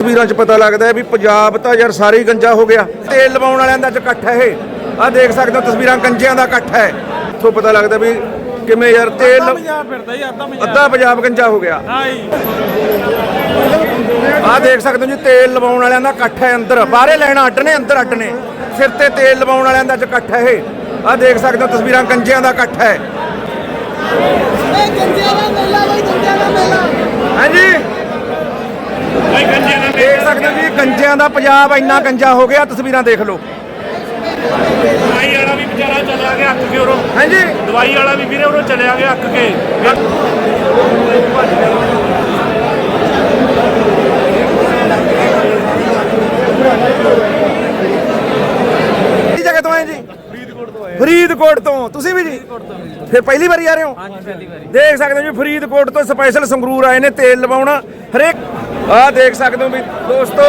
ਤਸਵੀਰਾਂ 'ਚ ਪਤਾ ਲੱਗਦਾ ਹੈ ਵੀ ਪੰਜਾਬ ਤਾਂ ਯਾਰ ਸਾਰੇ ਹੀ ਗੰਜਾ ਹੋ ਗਿਆ। ਤੇਲ ਲਵਾਉਣ ਵਾਲਿਆਂ ਦਾ ਇਕੱਠ ਹੈ ਇਹ। ਆਹ ਦੇਖ ਸਕਦੇ ਹੋ ਤਸਵੀਰਾਂ ਗੰਜਿਆਂ ਦਾ ਇਕੱਠ ਹੈ। ਇੱਥੋਂ ਪਤਾ ਲੱਗਦਾ ਵੀ ਕਿਵੇਂ ਯਾਰ ਤੇਲ ਫਿਰਦਾ ਅੱਧਾ ਪੰਜਾਬ। ਅੱਧਾ ਪੰਜਾਬ ਗੰਜਾ ਹੋ ਗਿਆ। ਆਹ ਦੇਖ ਸਕਦੇ ਹੋ ਜੀ ਤੇਲ ਲਵਾਉਣ ਵਾਲਿਆਂ ਦਾ ਇਕੱਠ ਹੈ ਅੰਦਰ। ਬਾਹਰੇ ਲੈਣਾ ਅੱਡ ਨੇ ਅੰਦਰ ਅੱਡ ਨੇ ਸਿਰ ਤੇ ਤੇਲ ਲਵਾਉਣ ਵਾਲਿਆਂ ਦਾ ਅੱਜ ਇਕੱਠ ਹੈ ਇਹ। ਆਹ ਦੇਖ ਸਕਦੇ ਹੋ ਤਸਵੀਰਾਂ ਗੰਜਿਆਂ ਦਾ ਇਕੱਠ ਹੈ। ਇਹ ਗੰਜਿਆਂ ਦਾ ਮੇਲਾ ਬਈ ਗੰਜਿਆਂ ਦਾ ਮੇਲਾ। ਹਾਂਜੀ। ਭਾਈ ਗੰਜੇ ਦਾ ਦੇਖ ਸਕਦੇ ਹੋ ਜੀ ਗੰਜਿਆਂ ਦਾ ਪੰਜਾਬ ਇੰਨਾ ਗੰਜਾ ਹੋ ਗਿਆ ਤਸਵੀਰਾਂ ਦੇਖ ਲਓ। ਦਵਾਈ ਵਾਲਾ ਵੀ ਵਿਚਾਰਾ ਚਲਿਆ ਗਿਆ ਅੱਕ ਕੇ ਉਰੋਂ। ਹਾਂਜੀ। ਦਵਾਈ ਵਾਲਾ ਵੀ ਵੀਰੇ ਉਰੋਂ ਚਲਿਆ ਗਿਆ ਅੱਕ ਕੇ। ਕਿਹੜੀ ਜਗ੍ਹਾ ਤੋਂ ਆਏ ਜੀ? ਫਰੀਦਕੋਟ ਤੋਂ। ਤੁਸੀਂ ਵੀ ਜੀ? ਫਿਰ ਪਹਿਲੀ ਵਾਰੀ ਆ ਰਹੇ ਹੋ? ਹਾਂਜੀ ਪਹਿਲੀ ਵਾਰੀ। ਦੇਖ ਸਕਦੇ ਹੋ ਜੀ ਫਰੀਦਕੋਟ ਤੋਂ ਸਪੈਸ਼ਲ ਸੰਗਰੂਰ ਆਏ ਨੇ ਤੇਲ ਲਵਾਉਣਾ। ਹਰੇਕ ਆਹ ਦੇਖ ਸਕਦੇ ਹੋ ਵੀ ਦੋਸਤੋ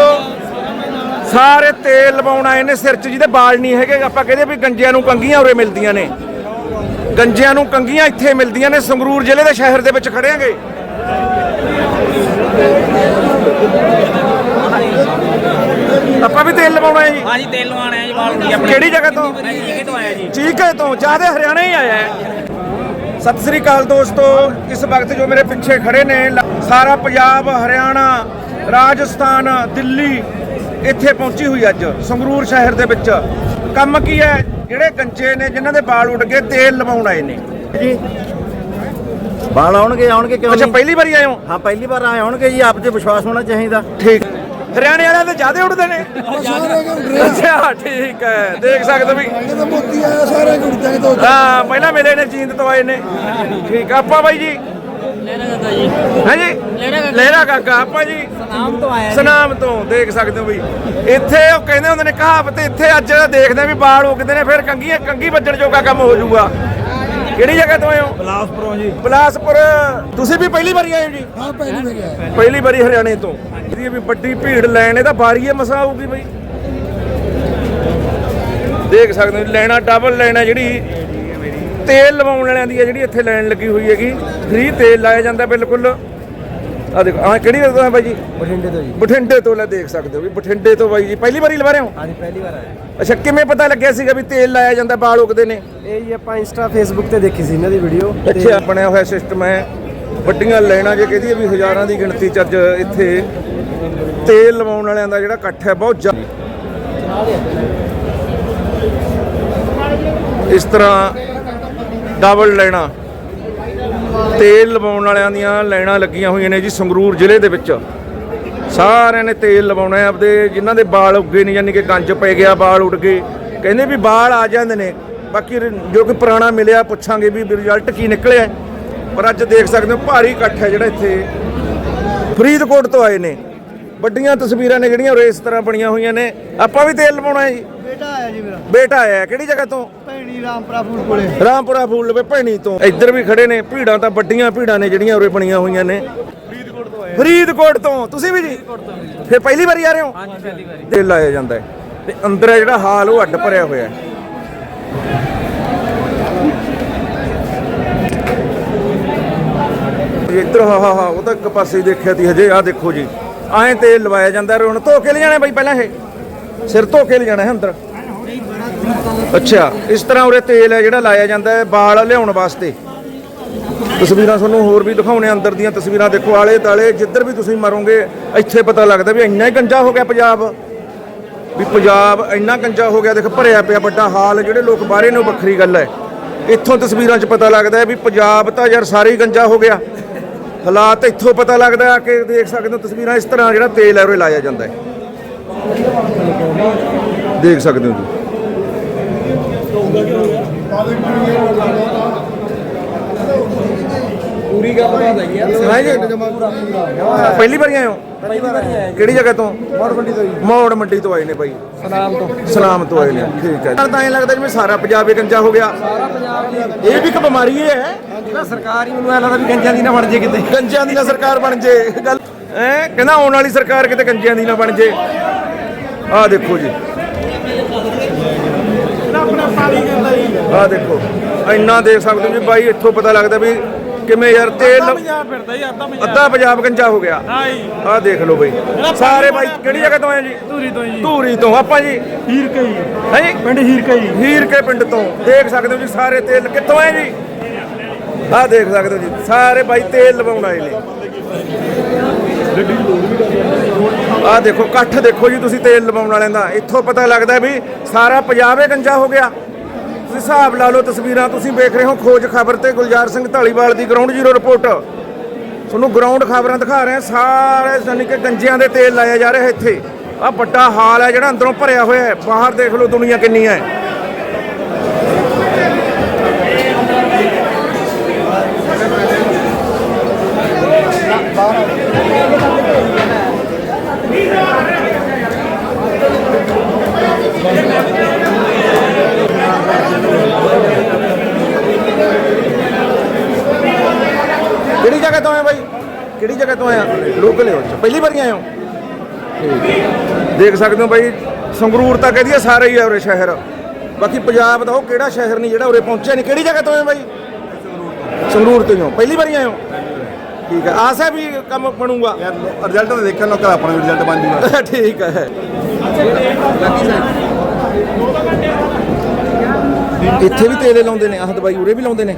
ਸਾਰੇ ਤੇਲ ਲਵਾਉਣ ਆਏ ਨੇ ਸਿਰ 'ਚ ਜਿਹਦੇ ਵਾਲ ਨਹੀਂ ਹੈਗੇ। ਆਪਾਂ ਕਹਿੰਦੇ ਵੀ ਗੰਜਿਆਂ ਨੂੰ ਕੰਗੀਆਂ ਉਰੇ ਮਿਲਦੀਆਂ ਨੇ। ਗੰਜਿਆਂ ਨੂੰ ਕੰਗੀਆਂ ਇੱਥੇ ਮਿਲਦੀਆਂ ਨੇ ਸੰਗਰੂਰ ਜ਼ਿਲ੍ਹੇ ਦੇ ਸ਼ਹਿਰ ਦੇ ਵਿੱਚ ਖੜਿਆਂਗੇ ਆਪਾਂ ਵੀ ਤੇਲ ਲਵਾਉਣਾ ਹੈ ਜੀ। ਹਾਂਜੀ ਤੇਲ ਲਵਾਉਣਾ ਹੈ ਜੀ ਵਾਲ ਦੀ ਆਪਣੇ। ਕਿਹੜੀ ਜਗ੍ਹਾ ਤੋਂ? ਮੈਂ ਤੋਂ ਆਇਆ ਜੀ। ਚੀਕੇ ਤੋਂ ਜ਼ਿਆਦਾ ਹਰਿਆਣਾ ਹੀ ਆਇਆ ਹੈ। ਸਤਿ ਸ੍ਰੀ ਅਕਾਲ ਦੋਸਤੋ ਇਸ ਵਕਤ ਜੋ ਮੇਰੇ ਪਿੱਛੇ ਖੜੇ ਨੇ ਸਾਰਾ ਪੰਜਾਬ ਹਰਿਆਣਾ ਰਾਜਸਥਾਨ ਦਿੱਲੀ ਇੱਥੇ ਪਹੁੰਚੀ ਹੋਈ ਅੱਜ ਸੰਗਰੂਰ ਸ਼ਹਿਰ ਦੇ ਵਿੱਚ। ਕੰਮ ਕੀ ਹੈ? ਜਿਹੜੇ ਕੰਚੇ ਨੇ ਜਿਨ੍ਹਾਂ ਦੇ ਵਾਲ ਉੱਡ ਗਏ ਤੇਲ ਲਵਾਉਣ ਆਏ ਨੇ। ਜੀ। ਬਾਲ ਆਉਣਗੇ ਆਉਣਗੇ ਕਿਉਂ ਅੱਛਾ ਪਹਿਲੀ ਵਾਰੀ ਆਏ ਹੋ? ਹਾਂ ਪਹਿਲੀ ਵਾਰ ਆਏ ਆਉਣਗੇ ਜੀ ਆਪ ਤੇ ਵਿਸ਼ਵਾਸ ਹੋਣਾ ਚਾਹੀਦਾ। ਠੀਕ। ਹਰਿਆਣੇ ਵਾਲਿਆਂ ਦੇ ਜ਼ਿਆਦਾ ਉੱਡਦੇ ਨੇ। ਅੱਛਾ ਠੀਕ ਹੈ। ਦੇਖ ਸਕਦੇ ਵੀ ਜਦੋਂ ਮੋਤੀ ਆਇਆ ਸਾਰੇ ਗੁਰਦਾਂ ਤੋਂ ਹਾਂ ਪਹਿਲਾਂ ਮਿਲੇ ਨੇ ਜੀਂਦ ਤੋਂ ਆਏ ਨੇ। ਠੀਕ ਆ, ਆਪਾਂ ਬਾਈ ਜੀ। ਹਾਂਜੀ ਲਹਿਰਾ ਕਾਕਾ। ਆਪਾਂ ਜੀ। ਨਾਮ ਤੋਂ ਆਇਆ ਸਨਾਮ ਤੋਂ ਦੇਖ ਸਕਦੇ ਹੋ ਵੀ। ਇੱਥੇ ਉਹ ਕਹਿੰਦੇ ਹੁੰਦੇ ਨੇ ਕਹਾਵਤ ਇੱਥੇ ਅੱਜ ਦੇਖਦੇ ਆ ਵੀ ਬਾਲ ਉਗਦੇ ਨੇ ਫਿਰ ਕੰਗੀ ਕੰਗੀ ਵੱਜਣ ਜੋਗਾ ਕੰਮ ਹੋ ਜਾਊਗਾ। ਕਿਹੜੀ ਜਗ੍ਹਾ ਤੋਂ ਆਏ ਹੋ? ਬਲਾਸਪੁਰੋਂ ਜੀ। ਬਲਾਸਪੁਰ। ਤੁਸੀਂ ਵੀ ਪਹਿਲੀ ਵਾਰੀ ਆਏ ਹੋ ਜੀ? ਹਾਂ ਪਹਿਲੀ ਵਾਰ ਆਇਆ ਪਹਿਲੀ ਵਾਰੀ ਹਰਿਆਣੇ ਤੋਂ। ਇਹਦੀ ਵੀ ਵੱਡੀ ਭੀੜ ਲੈਣ ਇਹਦਾ ਬਾਰੀ ਹੈ ਮਸਾ ਆਊਗੀ ਬਈ। ਦੇਖ ਸਕਦੇ ਹੋ ਲੈਣਾ ਡਬਲ ਲੈਣਾ ਜਿਹੜੀ ਤੇਲ ਲਵਾਉਣ ਵਾਲਿਆਂ ਦੀ ਹੈ ਜਿਹੜੀ ਇੱਥੇ ਲਾਈਨ ਲੱਗੀ ਹੋਈ ਹੈਗੀ। ਫ੍ਰੀ ਤੇਲ ਲਾਇਆ ਜਾਂਦਾ ਬਿਲਕੁਲ। ਆ ਦੇਖੋ ਆ ਕਿਹੜੀ ਹੈ ਬਾਈ ਜੀ? ਬਠਿੰਡੇ ਤੋਂ ਜੀ। ਬਠਿੰਡੇ ਤੋਂ ਲੈ ਦੇਖ ਸਕਦੇ ਹੋ ਵੀ ਬਠਿੰਡੇ ਤੋਂ ਬਾਈ ਜੀ। ਪਹਿਲੀ ਵਾਰੀ ਲਵਾ ਰਹੇ ਹੋ? ਹਾਂਜੀ ਪਹਿਲੀ ਵਾਰ ਆਏ ਅੱਛਾ ਕਿਵੇਂ ਪਤਾ ਲੱਗਿਆ ਸੀਗਾ ਵੀ ਤੇਲ ਲਾਇਆ ਜਾਂਦਾ ਬਾਲ ਉਗਦੇ ਨੇ? ਇਹ ਜੀ ਆਪਾਂ ਇੰਸਟਾ ਫੇਸਬੁੱਕ ਤੇ ਦੇਖੀ ਸੀ ਇਹਨਾਂ ਦੀ ਵੀਡੀਓ ਅੱਛਾ ਬਣਿਆ ਹੋਇਆ ਸਿਸਟਮ ਹੈ। ਵੱਡੀਆਂ ਲਾਈਨਾਂ ਜੇ ਕਹਦੀ ਵੀ ਹਜ਼ਾਰਾਂ ਦੀ ਗਿਣਤੀ ਚ ਅੱਜ ਇੱਥੇ ਤੇਲ ਲਵਾਉਣ ਵਾਲਿਆਂ ਦਾ ਜਿਹੜਾ ਇਕੱਠ ਹੈ ਬਹੁਤ ਜ਼ਿਆਦਾ ਇਸ ਤਰ੍ਹਾਂ ਡਬਲ ਲਾਈਨਾਂ। ਤੇਲ ਲਵਾਉਣ ਵਾਲਿਆਂ ਦੀਆਂ ਲਾਈਨਾਂ ਲੱਗੀਆਂ ਹੋਈਆਂ ਨੇ ਜੀ ਸੰਗਰੂਰ ਜ਼ਿਲ੍ਹੇ ਦੇ ਵਿੱਚ। ਸਾਰਿਆਂ ਨੇ ਤੇਲ ਲਵਾਉਣਾ ਹੈ, ਆਪਦੇ ਜਿਨ੍ਹਾਂ ਦੇ ਵਾਲ ਉੱਗੇ ਨਹੀਂ ਯਾਨੀ ਕਿ ਗੰਜ ਪੈ ਗਿਆ ਵਾਲ ਉੱਡ ਗਏ। ਕਹਿੰਦੇ ਵੀ ਵਾਲ ਆ ਜਾਂਦੇ ਨੇ, ਬਾਕੀ ਜੋ ਕਿ ਪੁਰਾਣਾ ਮਿਲਿਆ, ਪੁੱਛਾਂਗੇ ਵੀ ਰਿਜ਼ਲਟ ਕੀ ਨਿਕਲਿਆ ਪਰ ਅੱਜ ਦੇਖ ਸਕਦੇ ਹੋ, ਭਾਰੀ ਇਕੱਠ ਹੈ ਜਿਹੜਾ ਇੱਥੇ। ਫਰੀਦਕੋਟ ਤੋਂ ਆਏ ਨੇ। ਵੱਡੀਆਂ ਤਸਵੀਰਾਂ ਨੇ ਜਿਹੜੀਆਂ ਉਰੇ ਇਸ ਤਰ੍ਹਾਂ ਬਣੀਆਂ ਹੋਈਆਂ ਨੇ। ਆਪਾਂ ਵੀ ਤੇਲ ਲਵਾਉਣਾ ਹੈ ਜੀ। ਬੇਟਾ ਆਇਆ ਜੀ ਮੇਰਾ। ਬੇਟਾ ਆਇਆ ਕਿਹੜੀ ਜਗ੍ਹਾ ਤੋਂ? ਭੈਣੀ ਰਾਮਪੁਰਾ ਫੂਲ ਕੋਲੇ। ਰਾਮਪੁਰਾ ਫੂਲ ਲਵੇ ਭੈਣੀ ਤੋਂ। ਇੱਧਰ ਵੀ ਖੜੇ ਨੇ। ਭੀੜਾਂ ਤਾਂ ਵੱਡੀਆਂ ਭੀੜਾਂ ਨੇ ਜਿਹੜੀਆਂ ਉਰੇ ਬਣੀਆਂ ਹੋਈਆਂ ਨੇ। ਫਰੀਦਕੋਟ ਤੋਂ ਆਏ ਫਰੀਦਕੋਟ ਤੋਂ। ਤੁਸੀਂ ਵੀ ਜੀ? ਫਿਰ ਪਹਿਲੀ ਵਾਰੀ ਆ ਰਹੇ ਹੋ? ਹਾਂਜੀ ਪਹਿਲੀ ਵਾਰੀ। ਤੇ ਲਾਇਆ ਜਾਂਦਾ ਹੈ। ਤੇ ਅੰਦਰ ਹੈ ਜਿਹੜਾ ਹਾਲ ਉਹ ਅੱਡ ਭਰਿਆ ਹੋਇਆ ਹੈ। ਇੱਧਰ ਹਾ ਹਾ ਹਾ ਉਹ ਤਾਂ ਇੱਕ ਪਾਸੇ ਹੀ ਦੇਖਿਆ ਤੀ। ਹਜੇ ਆਹ ਦੇਖੋ ਜੀ। ਐਂ ਤੇਲ ਲਵਾਇਆ ਜਾਂਦਾ ਹੁਣ ਧੋ ਕੇ ਲਿਜਾਣਾ ਬਈ ਪਹਿਲਾਂ ਇਹ। ਸਿਰ ਧੋ ਕੇ ਲਿਜਾਣਾ ਹੈ ਅੰਦਰ। ਅੱਛਾ, ਇਸ ਤਰ੍ਹਾਂ ਉਰੇ ਤੇਲ ਹੈ ਜਿਹੜਾ ਲਾਇਆ ਜਾਂਦਾ ਹੈ ਵਾਲ ਲਿਆਉਣ ਵਾਸਤੇ। ਤਸਵੀਰਾਂ ਤੁਹਾਨੂੰ ਹੋਰ ਵੀ ਦਿਖਾਉਣੇ ਅੰਦਰ ਦੀਆਂ ਤਸਵੀਰਾਂ। ਦੇਖੋ, ਆਲੇ ਤਾਲੇ ਜਿੱਧਰ ਵੀ ਤੁਸੀਂ ਮਰੋਗੇ, ਇੱਥੇ ਪਤਾ ਲੱਗਦਾ ਵੀ ਇੰਨਾ ਹੀ ਗੰਜਾ ਹੋ ਗਿਆ ਪੰਜਾਬ। ਵੀ ਪੰਜਾਬ ਇੰਨਾ ਗੰਜਾ ਹੋ ਗਿਆ, ਦੇਖ ਭਰਿਆ ਪਿਆ ਵੱਡਾ ਹਾਲ, ਜਿਹੜੇ ਲੋਕ ਬਾਹਰੇ ਨੇ, ਉਹ ਵੱਖਰੀ ਗੱਲ ਹੈ। ਇੱਥੋਂ ਤਸਵੀਰਾਂ 'ਚ ਪਤਾ ਲੱਗਦਾ ਵੀ ਪੰਜਾਬ ਤਾਂ ਯਾਰ ਸਾਰੇ ਹੀ ਗੰਜਾ ਹੋ ਗਿਆ। ਹਾਲਾਤ ਇੱਥੋਂ ਪਤਾ ਲੱਗਦਾ ਕਿ ਦੇਖ ਸਕਦੇ ਹੋ ਤਸਵੀਰਾਂ ਇਸ ਤਰ੍ਹਾਂ ਜਿਹੜਾ ਤੇਲ ਹੈ ਉਰੇ ਲਾਇਆ ਜਾਂਦਾ ਹੈ। ਦੇਖ ਸਕਦੇ ਹੋ ਜੀ ਪੂਰੀ ਗੱਲ ਬਾਤ ਹੈਗੀ ਆ। ਪਹਿਲੀ ਵਾਰੀ ਆਏ ਹੋ? ਪਹਿਲੀ ਵਾਰ ਆਏ ਕਿਹੜੀ ਜਗ੍ਹਾ ਤੋਂ? ਮੋੜ ਮੰਡੀ ਤੋਂ ਜੀ। ਮੋੜ ਮੰਡੀ ਤੋਂ ਆਏ ਨੇ ਬਾਈ। ਸਨਾਮ ਤੋਂ। ਸਲਾਮ ਤੋਂ ਆਏ ਨੇ। ਠੀਕ ਹੈ ਤਾਂ ਐਂ ਲੱਗਦਾ ਜਿਵੇਂ ਸਾਰਾ ਪੰਜਾਬ ਹੀ ਗੰਜਾ ਹੋ ਗਿਆ। ਸਾਰਾ ਪੰਜਾਬ ਜੀ ਇਹ ਵੀ ਇੱਕ ਬਿਮਾਰੀ ਹੈ ਨਾ ਸਰਕਾਰ ਹੀ ਮੈਨੂੰ ਐ ਲੱਗਦਾ ਵੀ ਗੰਜਾਂ ਦੀ ਨਾ ਬਣ ਜੇ ਕਿਤੇ। ਗੰਜਿਆਂ ਦੀ ਨਾ ਸਰਕਾਰ ਬਣ ਜੇ। ਗੱਲ ਐ ਕਹਿੰਦਾ ਆਉਣ ਵਾਲੀ ਸਰਕਾਰ ਕਿਤੇ ਗੰਜਿਆਂ ਦੀ ਨਾ ਬਣ ਜੇ। ਆਹ ਦੇਖੋ ਜੀ। ਆਹ ਦੇਖੋ। ਇੰਨਾ ਦੇਖ ਸਕਦੇ ਹੋ ਜੀ। ਬਾਈ ਇੱਥੋਂ ਪਤਾ ਲੱਗਦਾ ਵੀ ਕਿਵੇਂ ਯਾਰ? ਤੇਲ ਫਿਰਦਾ ਹੀ ਅੱਧਾ ਅੱਧਾ ਪੰਜਾਬ ਗੰਜਾ ਹੋ ਗਿਆ। ਆਹ ਦੇਖ ਲਓ ਬਈ। ਸਾਰੇ ਬਾਈ ਕਿਹੜੀ ਜਗ੍ਹਾ ਤੋਂ ਆਏ ਜੀ? ਧੂਰੀ ਤੋਂ ਜੀ। ਧੂਰੀ ਤੋਂ। ਆਪਾਂ ਜੀ ਹੀਰ ਕਈ ਹੈ ਜੀ? ਪਿੰਡ ਹੀਰ ਕਈ ਹੀਰ ਕੇ ਪਿੰਡ ਤੋਂ। ਦੇਖ ਸਕਦੇ ਹੋ ਜੀ ਸਾਰੇ ਤੇਲ ਕਿੱਥੋਂ ਆਏ ਜੀ? ਆਹ ਦੇਖ ਸਕਦੇ ਹੋ ਜੀ। ਸਾਰੇ ਬਾਈ ਤੇਲ ਲਵਾਉਣ ਆਏ ਨੇ। ਆਹ ਦੇਖੋ ਇਕੱਠ ਦੇਖੋ ਜੀ ਤੁਸੀਂ ਤੇਲ ਲਵਾਉਣ ਵਾਲਿਆਂ ਦਾ। ਇੱਥੋਂ ਪਤਾ ਲੱਗਦਾ ਵੀ ਸਾਰਾ ਪੰਜਾਬ ਹੀ ਗੰਜਾ ਹੋ ਗਿਆ। ਤੁਸੀਂ ਹਿਸਾਬ ਲਾ ਲਓ ਤਸਵੀਰਾਂ ਤੁਸੀਂ ਵੇਖ ਰਹੇ ਹੋ, ਖੋਜ ਖਬਰ ਤੇ ਗੁਲਜ਼ਾਰ ਸਿੰਘ ਢਾਲੀਵਾਲ ਦੀ ਗਰਾਊਂਡ ਜ਼ੀਰੋ ਰਿਪੋਰਟ ਤੁਹਾਨੂੰ ਗਰਾਊਂਡ ਖਬਰਾਂ ਦਿਖਾ ਰਹੇ ਹਾਂ, ਸਾਰੇ ਜਾਨੀ ਕਿ ਗੰਜਿਆਂ ਦੇ ਤੇਲ ਲਾਇਆ ਜਾ ਰਿਹਾ ਇੱਥੇ। ਆਹ ਵੱਡਾ ਹਾਲ ਹੈ ਜਿਹੜਾ ਅੰਦਰੋਂ ਭਰਿਆ ਹੋਇਆ ਹੈ, ਬਾਹਰ ਦੇਖ ਲਓ ਦੁਨੀਆ ਕਿੰਨੀ ਹੈ। ਕਿਹੜੀ ਜਗ੍ਹਾ ਤੋਂ ਆਏ ਬਾਈ ਕਿਹੜੀ ਜਗ੍ਹਾ ਤੋਂ ਆਇਆ ਲੋਕਲ ਹੋ ਅੱਛਾ ਪਹਿਲੀ ਵਾਰੀ ਆਏ ਹੋ? ਠੀਕ। ਦੇਖ ਸਕਦੇ ਹੋ ਬਾਈ ਸੰਗਰੂਰ ਤਾਂ ਕਹਦੀ ਸਾਰੇ ਹੀ ਆ ਉਰੇ ਸ਼ਹਿਰ। ਬਾਕੀ ਪੰਜਾਬ ਦਾ ਉਹ ਕਿਹੜਾ ਸ਼ਹਿਰ ਨਹੀਂ ਜਿਹੜਾ ਉਰੇ ਪਹੁੰਚਿਆ ਨਹੀਂ? ਕਿਹੜੀ ਜਗ੍ਹਾ ਤੋਂ ਆਏ ਬਾਈ? ਸੰਗਰੂਰ ਤੋਂ ਹੀ ਹੋ। ਪਹਿਲੀ ਵਾਰੀ ਆਏ ਹੋ? ਠੀਕ ਹੈ। ਆਸ ਹੈ ਵੀ ਕੰਮ ਬਣੂਗਾ? ਯਾਰ ਰਿਜ਼ਲਟ ਤਾਂ ਦੇਖਣ ਲੋਕਾਂ ਦਾ ਆਪਣਾ ਰਿਜ਼ਲਟ ਬਣ ਜੂਗਾ। ਠੀਕ ਹੈ। ਇੱਥੇ ਵੀ ਤੇਲੇ ਲਾਉਂਦੇ ਨੇ ਆਹ ਦਵਾਈ ਉਰੇ ਵੀ ਲਾਉਂਦੇ ਨੇ।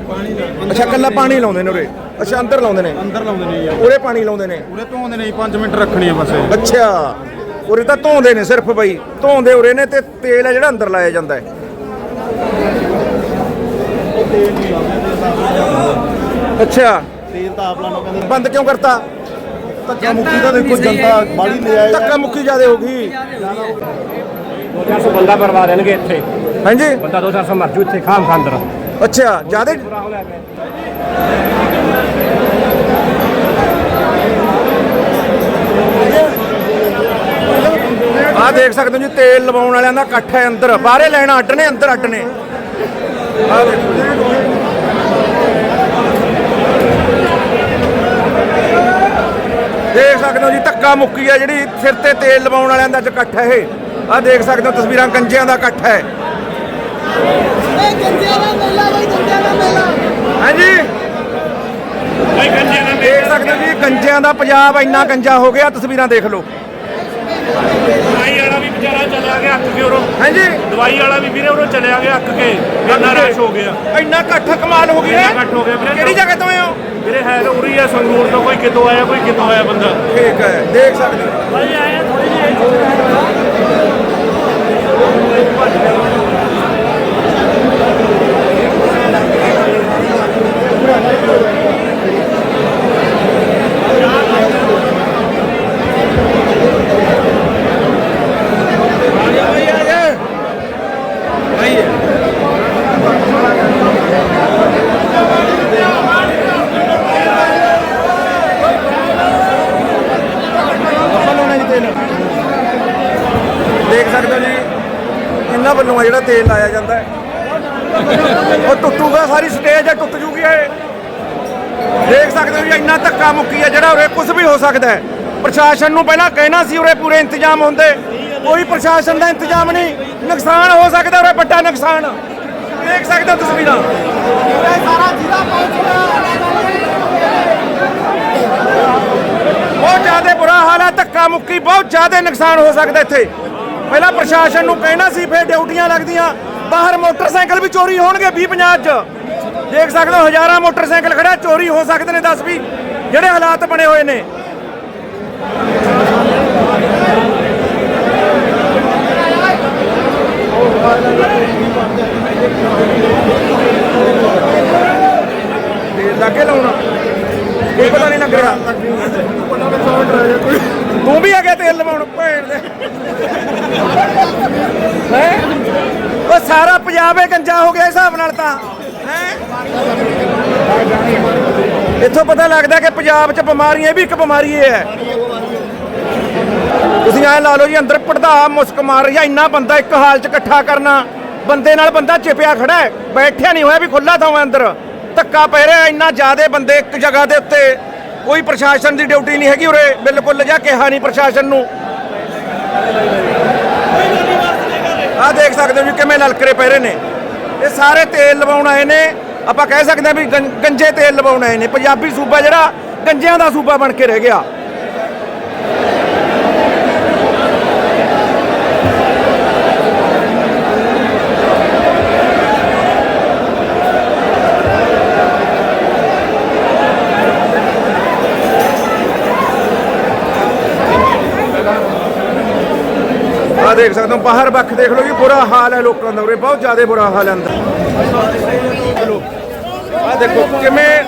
ਅੱਛਾ ਕੱਲਾ ਪਾਣੀ ਲਾਉਂਦੇ ਨੇ ਉਰੇ? ਅੱਛਾ ਅੰਦਰ ਲਾਉਂਦੇ ਨੇ? ਅੰਦਰ ਲਾਉਂਦੇ ਨੇ ਯਾਰ ਉਰੇ ਪਾਣੀ ਲਾਉਂਦੇ ਨੇ? ਪੂਰੇ ਧੋਂਦੇ ਨੇ 5 ਮਿੰਟ ਰੱਖਣੀ ਆ ਬਸ ਅੱਛਾ ਉਰੇ ਤਾਂ ਧੋਂਦੇ ਨੇ ਸਿਰਫ ਬਈ। ਧੋਂਦੇ ਉਰੇ ਨੇ ਤੇ ਤੇਲ ਹੈ ਜਿਹੜਾ ਅੰਦਰ ਲਾਇਆ ਜਾਂਦਾ ਹੈ। ਅੱਛਾ। ਤੇਲ ਤਾਂ ਆਪ ਲਾਣੋ ਕਹਿੰਦੇ ਬੰਦ ਕਿਉਂ ਕਰਤਾ? ਧੱਕਾ ਮੁੱਕੀ ਤਾਂ ਦੇਖੋ ਜਨਤਾ ਬਾੜੀ ਲੈ ਆਏ ਧੱਕਾ ਮੁੱਕੀ ਜ਼ਿਆਦੇ ਹੋ ਗਈ। 400 ਬੰਦਾ ਕਰਵਾ ਦੇਣਗੇ ਇੱਥੇ। ਹਾਂਜੀ। ਬੰਦਾ 2-400 ਮਰ ਜੂ ਇੱਥੇ ਖਾਮ ਖਾਂ ਅੰਦਰ। ਅੱਛਾ ਜ਼ਿਆਦੇ ਆ ਦੇਖ ਸਕਦੇ ਹੋ ਜੀ ਤੇਲ ਲਵਾਉਣ ਵਾਲਿਆਂ ਦਾ ਇਕੱਠ ਹੈ ਅੰਦਰ। ਬਾਹਰੇ ਲੈਣਾ ਅੱਡ ਨੇ ਅੰਦਰ ਅੱਡ ਨੇ ਆ ਦੇਖੋ ਦੇਖ ਸਕਦੇ ਹੋ ਜੀ ਧੱਕਾ ਮੁੱਕੀ ਆ ਜਿਹੜੀ ਸਿਰ ਤੇ ਤੇਲ ਲਵਾਉਣ ਵਾਲਿਆਂ ਦਾ ਅੱਜ ਇਕੱਠ ਹੈ ਇਹ। ਆ ਦੇਖ ਸਕਦੇ ਹੋ ਤਸਵੀਰਾਂ ਗੰਜਿਆਂ ਦਾ ਇਕੱਠ ਹੈ। ਹਾਂਜੀ। ਦਾ ਦੇਖ ਸਕਦੇ ਹੋ ਜੀ ਗੰਜਿਆਂ ਦਾ ਪੰਜਾਬ ਇੰਨਾ ਗੰਜਾ ਹੋ ਗਿਆ ਤਸਵੀਰਾਂ ਦੇਖ ਲਓ। ਦਵਾਈ ਵਾਲਾ ਵੀ ਵਿਚਾਰਾ ਚਲਿਆ ਗਿਆ ਅੱਕ ਕੇ ਉਰੋਂ। ਹਾਂਜੀ। ਦਵਾਈ ਵਾਲਾ ਵੀ ਵੀਰੇ ਉਰੋਂ ਚਲਿਆ ਗਿਆ ਅੱਕ ਕੇ ਇੰਨਾ ਰਸ਼ ਹੋ ਗਿਆ। ਇੰਨਾ ਇਕੱਠ ਕਮਾਲ ਹੋ ਗਿਆ ਇਕੱਠ ਹੋ ਗਿਆ। ਵੀਰੇ। ਕਿਹੜੀ ਜਗ੍ਹਾ ਤੋਂ ਆਏ ਹੋ? ਵੀਰੇ ਹੈ ਤਾਂ ਉਰੀ ਆ ਸੰਗਰੂਰ ਤੋਂ ਕੋਈ ਕਿਤੋਂ ਆਇਆ ਕੋਈ ਕਿਤੋਂ ਆਇਆ ਬੰਦਾ। ਠੀਕ ਹੈ ਦੇਖ ਸਕਦੇ ਹੋ। ਭਾਈ ਆਇਆ ਥੋੜੀ ਜਿਹੀ ਆਪਾਂ ਲਾਉਣਾ ਜੀ ਤੇਲ ਦੇਖ ਸਕਦੇ ਹੋ ਜੀ ਇਹਨਾਂ ਵੱਲੋਂ ਆ ਜਿਹੜਾ ਤੇਲ ਲਾਇਆ ਜਾਂਦਾ ਹੈ। ਉਹ ਟੁੱਟੂਗਾ, ਸਾਰੀ ਸਟੇਜ ਹੈ, ਟੁੱਟ ਜੂਗੀ ਇਹ। ਦੇਖ ਸਕਦੇ ਹੋ ਇੰਨਾ ਧੱਕਾ ਮੁੱਕੀ ਹੈ, ਜਿਹੜਾ ਉਰੇ ਕੁਝ ਵੀ ਹੋ ਸਕਦਾ ਹੈ। ਪ੍ਰਸ਼ਾਸਨ ਨੂੰ ਪਹਿਲਾਂ ਕਹਿਣਾ ਸੀ ਉਰੇ ਪੂਰੇ ਇੰਤਜ਼ਾਮ ਹੁੰਦੇ। ਕੋਈ ਪ੍ਰਸ਼ਾਸਨ ਦਾ ਇੰਤਜ਼ਾਮ ਨਹੀਂ। ਨੁਕਸਾਨ ਹੋ ਸਕਦਾ ਉਰੇ, ਵੱਡਾ ਨੁਕਸਾਨ। ਦੇਖ ਸਕਦੇ ਹੋ ਤਸਵੀਰਾਂ। ਬਹੁਤ ਜ਼ਿਆਦਾ ਬੁਰਾ ਹਾਲ ਹੈ, ਧੱਕਾ ਮੁੱਕੀ, ਬਹੁਤ ਜ਼ਿਆਦਾ ਨੁਕਸਾਨ ਹੋ ਸਕਦਾ ਇੱਥੇ। ਪਹਿਲਾਂ ਪ੍ਰਸ਼ਾਸਨ ਨੂੰ ਕਹਿਣਾ ਸੀ, ਫਿਰ ਡਿਊਟੀਆਂ ਲੱਗਦੀਆਂ। ਬਾਹਰ ਮੋਟਰਸਾਈਕਲ ਵੀ ਚੋਰੀ ਹੋਣਗੇ 20 50 ਚ। ਦੇਖ ਸਕਦੇ ਹੋ, ਹਜ਼ਾਰਾਂ ਮੋਟਰਸਾਈਕਲ ਖੜਾ ਚੋਰੀ ਹੋ ਸਕਦੇ ਨੇ 10 ਵੀ ਜਿਹੜੇ ਹਾਲਾਤ ਬਣੇ ਹੋਏ ਨੇ। ਤੇਲ ਲਾ ਲਾਉਣਾ। ਕੋਈ ਪਤਾ ਨਹੀਂ ਲੱਗ ਰਿਹਾ ਤੂੰ ਵੀ ਆ ਗਿਆ ਤੇਲ ਲਵਾਉਣ, ਭੈਣ ਦੇ। ਹੈ? ਉਹ ਸਾਰਾ ਪੰਜਾਬ ਹੀ ਗੰਜਾ ਹੋ ਗਿਆ ਹਿਸਾਬ ਨਾਲ ਤਾਂ। ਹੈ? ਇੱਥੋਂ ਪਤਾ ਲੱਗਦਾ ਕਿ ਪੰਜਾਬ 'ਚ ਬਿਮਾਰੀਆਂ ਇਹ ਵੀ ਇੱਕ ਬਿਮਾਰੀ ਹੈ। ਤੁਸੀਂ ਐ ਲਾ ਲਓ ਜੀ, ਅੰਦਰ ਪੜਦਾ, ਮੁਸਕ ਮਾਰ ਰਿਹਾ, ਇੰਨਾ ਬੰਦਾ ਇੱਕ ਹਾਲ 'ਚ ਇਕੱਠਾ ਕਰਨਾ। ਬੰਦੇ ਨਾਲ ਬੰਦਾ ਚਿਪਿਆ ਖੜਾ ਹੈ, ਬੈਠਿਆ ਨਹੀਂ ਹੋਇਆ ਵੀ ਖੁੱਲਾ ਥਾਂ ਅੰਦਰ। ਧੱਕਾ ਪੈ ਰਿਹਾ, ਇੰਨਾ ਜ਼ਿਆਦਾ ਬੰਦੇ ਇੱਕ ਜਗ੍ਹਾ ਦੇ ਉੱਤੇ। ਕੋਈ ਪ੍ਰਸ਼ਾਸਨ ਦੀ ਡਿਊਟੀ ਨਹੀਂ ਹੈਗੀ ਉਰੇ, ਬਿਲਕੁਲ ਲਿਜਾ ਕਿਹਾ ਨਹੀਂ ਪ੍ਰਸ਼ਾਸਨ ਨੂੰ। ਆਹ ਦੇਖ ਸਕਦੇ ਹੋ ਜੀ ਕਿਵੇਂ ਲਲਕਰੇ ਪੈ ਰਹੇ ਨੇ। ਇਹ ਸਾਰੇ ਤੇਲ ਲਵਾਉਣ ਆਏ ਨੇ, ਆਪਾਂ ਕਹਿ ਸਕਦੇ ਹਾਂ ਵੀ ਗੰ- ਗੰਜੇ ਤੇਲ ਲਵਾਉਣ ਆਏ ਨੇ। ਪੰਜਾਬੀ ਸੂਬਾ ਜਿਹੜਾ ਗੰਜਿਆਂ ਦਾ ਸੂਬਾ ਬਣ ਕੇ ਰਹਿ ਗਿਆ ਆ ਦੇਖ ਸਕਦੇ ਹੋ, ਬਾਹਰ ਬੱਖ ਦੇਖ ਲਓ ਜੀ, ਬੁਰਾ ਹਾਲ ਹੈ ਲੋਕਾਂ ਦਾ ਉਰੇ, ਬਹੁਤ ਜ਼ਿਆਦਾ ਬੁਰਾ ਹਾਲ ਹੈ ਅੰਦਰ। ਆ ਦੇਖੋ, ਕਿਵੇਂ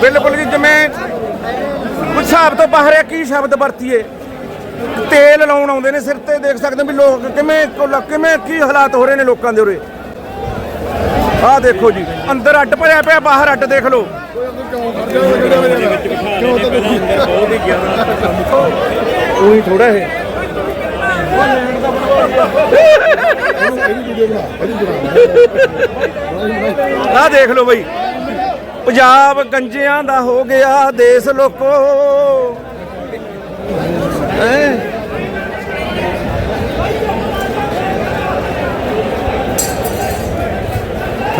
ਬਿਲਕੁਲ ਜੀ ਜਿਵੇਂ ਹਿਸਾਬ ਤੋਂ ਬਾਹਰ ਹੈ, ਕੀ ਸ਼ਬਦ ਵਰਤੀਏ? ਤੇਲ ਲਾਉਣ ਆਉਂਦੇ ਨੇ ਸਿਰ ਤੇ, ਦੇਖ ਸਕਦੇ ਹੋ ਵੀ ਲੋਕ ਕਿਵੇਂ ਕਿਵੇਂ ਕੀ ਹਾਲਾਤ ਹੋ ਰਹੇ ਨੇ ਲੋਕਾਂ ਦੇ ਉਰੇ। ਆਹ ਦੇਖੋ ਜੀ, ਅੰਦਰ ਅੱਡ ਭਰਿਆ ਪਿਆ, ਬਾਹਰ ਅੱਡ ਦੇਖ ਲਓ। ਉਹੀ ਥੋੜਾ ਹੈ ਆਹ ਦੇਖ ਲਓ ਬਈ। ਪੰਜਾਬ ਗੰਜਿਆਂ ਦਾ ਹੋ ਗਿਆ ਦੇਸ਼ ਲੋਕੋ।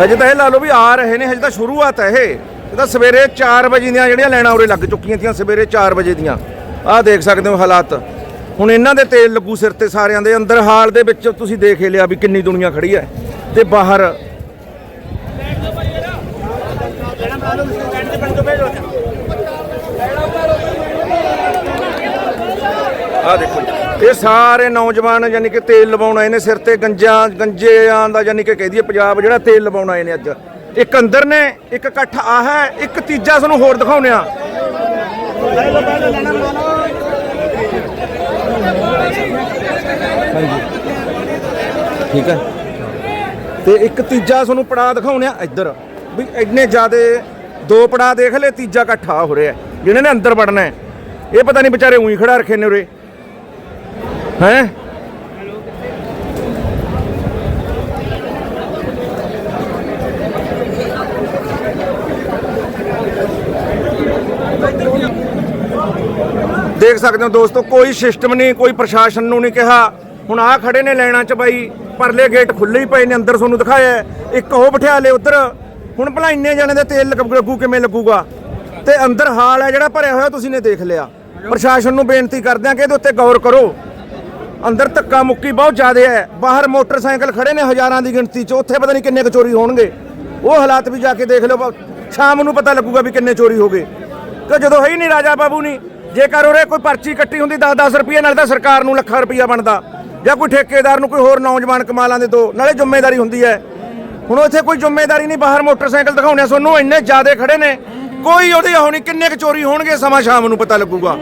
ਹਜੇ ਤਾਂ ਇਹ ਲਾ ਲਓ ਵੀ ਆ ਰਹੇ ਨੇ, ਹਜੇ ਤਾਂ ਸ਼ੁਰੂਆਤ ਹੈ ਇਹ। ਇਹ ਤਾਂ ਸਵੇਰੇ 4 ਵਜੇ ਦੀਆਂ ਜਿਹੜੀਆਂ ਲੈਣਾ ਉਰੇ ਲੱਗ ਚੁੱਕੀਆਂ ਤੀਆਂ, ਸਵੇਰੇ 4 ਵਜੇ ਦੀਆਂ। ਆਹ ਦੇਖ ਸਕਦੇ ਹੋ ਹਾਲਾਤ। ਹੁਣ ਇਹਨਾਂ ਦੇ ਤੇਲ ਲੱਗੂ ਸਿਰ ਤੇ ਸਾਰਿਆਂ ਦੇ, ਅੰਦਰ ਹਾਲ ਦੇ ਵਿੱਚ ਤੁਸੀਂ ਦੇਖ ਹੀ ਲਿਆ ਵੀ ਕਿੰਨੀ ਦੁਨੀਆ ਖੜੀ ਹੈ ਤੇ ਬਾਹਰ ਆ ਦੇਖੋ ਇਹ ਸਾਰੇ ਨੌਜਵਾਨ ਯਾਨੀ ਕਿ ਤੇਲ ਲਵਾਉਣ ਆਏ ਨੇ ਸਿਰ ਤੇ ਗੰਜਾਂ ਗੰਜਿਆਂ ਦਾ ਯਾਨੀ ਕਿ ਕਹਿ ਦਈਏ ਪੰਜਾਬ ਜਿਹੜਾ ਤੇਲ ਲਵਾਉਣ ਆਏ ਨੇ ਅੱਜ। ਇੱਕ ਅੰਦਰ ਨੇ, ਇੱਕ ਇਕੱਠ ਆ ਹੈ, ਇੱਕ ਤੀਜਾ ਤੁਹਾਨੂੰ ਹੋਰ ਦਿਖਾਉਨੇ ਆ ਠੀਕ ਹੈ। ਤੇ ਇੱਕ ਤੀਜਾ ਤੁਹਾਨੂੰ ਪੜਾ ਦਿਖਾਉਣੇ ਆ ਇੱਧਰ। ਵੀ ਇੰਨੇ ਜ਼ਿਆਦੇ ਦੋ ਪੜਾ ਦੇਖ ਲੈ ਤੀਜਾ ਇਕੱਠਾ ਹੋ ਰਿਹਾ। ਜਿਹਨੇ ਨੇ ਅੰਦਰ ਵੜਨਾ ਹੈ। ਇਹ ਪਤਾ ਨਹੀਂ ਵਿਚਾਰੇ ਉਹੀ ਖੜਾ ਰੱਖੇ ਨੇ ਉਰੇ। ਹੈ? ਦੇਖ ਸਕਦੇ ਹੋ ਦੋਸਤੋ, ਕੋਈ ਸਿਸਟਮ ਨਹੀਂ, ਕੋਈ ਪ੍ਰਸ਼ਾਸਨ ਨੂੰ ਨਹੀਂ ਕਿਹਾ। ਹੁਣ ਆ ਖੜੇ ਨੇ ਲੈਣਾ ਚ ਬਾਈ, ਪਰਲੇ ਗੇਟ ਖੁੱਲੇ ਹੀ ਪਏ ਨੇ, ਅੰਦਰ ਤੁਹਾਨੂੰ ਦਿਖਾਇਆ ਇੱਕ ਉਹ ਬਿਠਾ ਲੇ ਉਧਰ। ਹੁਣ ਭਲਾ ਇੰਨੇ ਜਣੇ ਦੇ ਤੇਲ ਲੱਗ- ਲੱਗੂ ਕਿਵੇਂ ਲੱਗੂਗਾ? ਤੇ ਅੰਦਰ ਹਾਲ ਹੈ ਜਿਹੜਾ ਭਰਿਆ ਹੋਇਆ, ਤੁਸੀਂ ਨੇ ਦੇਖ ਲਿਆ। ਪ੍ਰਸ਼ਾਸਨ ਨੂੰ ਬੇਨਤੀ ਕਰਦੇ ਆ ਕਿ ਇਹਦੇ ਉੱਤੇ ਗੌਰ ਕਰੋ। ਅੰਦਰ ਧੱਕਾ ਮੁੱਕੀ ਬਹੁਤ ਜ਼ਿਆਦਾ ਹੈ। ਬਾਹਰ ਮੋਟਰਸਾਈਕਲ ਖੜੇ ਨੇ ਹਜ਼ਾਰਾਂ ਦੀ ਗਿਣਤੀ 'ਚ। ਉੱਥੇ ਪਤਾ ਨਹੀਂ ਕਿੰਨੇ ਕੁ ਚੋਰੀ ਹੋਣਗੇ। ਉਹ ਹਾਲਾਤ ਵੀ ਜਾ ਕੇ ਦੇਖ ਲਓ। ਸ਼ਾਮ ਨੂੰ ਪਤਾ ਲੱਗੂਗਾ ਵੀ ਕਿੰਨੇ ਚੋਰੀ ਹੋ ਗਏ। ਕਿ ਜਦੋਂ ਹੈ ਹੀ ਨਹੀਂ ਰਾਜਾ ਬਾਬੂ ਨਹੀਂ ਜੇਕਰ ਉਹਰੇ ਕੋਈ ਪਰਚੀ ਕੱਟੀ ਹੁੰਦੀ 10-10 ਰੁਪਏ ਨਾਲ ਤਾਂ ਸਰਕਾਰ ਨੂੰ ਲੱਖਾਂ ਰੁਪਈਆ ਬਣਦਾ। ਜਾਂ ਕੋਈ ਠੇਕੇਦਾਰ ਨੂੰ ਕੋਈ ਹੋਰ ਨੌਜਵਾਨ ਕਮਾਲਾਂ ਦੇ ਦੋ, ਨਾਲੇ ਜ਼ਿੰਮੇਵਾਰੀ ਹੁੰਦੀ ਹੈ। ਹੁਣ ਉੱਥੇ ਕੋਈ ਜ਼ਿੰਮੇਵਾਰੀ ਨਹੀਂ, ਬਾਹਰ ਮੋਟਰਸਾਈਕਲ ਦਿਖਾਉਣੇ ਤੁਹਾਨੂੰ ਇੰਨੇ ਜ਼ਿਆਦੇ ਖੜੇ ਨੇ, ਕੋਈ ਉਹਦੀ ਹੋਣੀ ਕਿੰਨੇ ਕੁ ਚੋਰੀ ਹੋਣਗੇ, ਸਮਾਂ ਸ਼ਾਮ ਨੂੰ ਪਤਾ ਲੱਗੂਗਾ।